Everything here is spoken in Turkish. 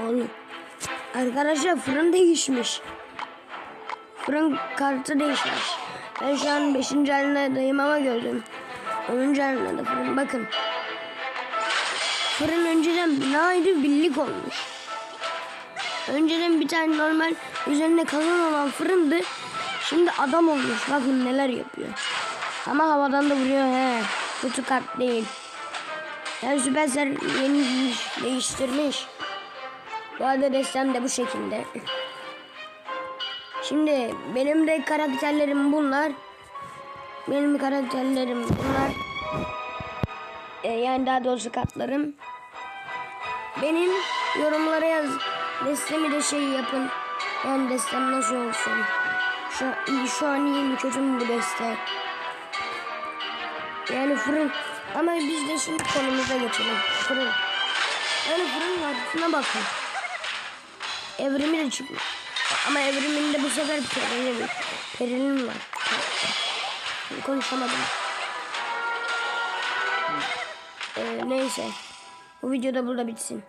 Oğlum. Arkadaşlar fırın değişmiş. Fırın kartı değişmiş. Ben şu an 5. haline ama gördüm. 10. haline de fırın. Bakın. Fırın önceden binaydı birlik olmuş. Önceden bir tane normal üzerinde kazan olan fırındı. Şimdi adam olmuş. Bakın neler yapıyor. Ama havadan da vuruyor he. Kötü kart değil. Yani Supercell yeni değiştirmiş. Bu arada destem de bu şekilde. Şimdi benim de karakterlerim bunlar. Benim karakterlerim bunlar. Ee, yani daha doğrusu kartlarım. Benim yorumlara yaz. Destemi de şey yapın. Yani destem nasıl olsun. Şu, şu an iyi mi kötü mü bu deste? Yani fırın. Ama biz de şimdi konumuza geçelim. Fırın. Yani fırın kartına bakın. Evrimi de çıkmış. Ama evriminde bu sefer perilim, perilim var. Konuşamadım. Ee, neyse. Bu video da burada bitsin.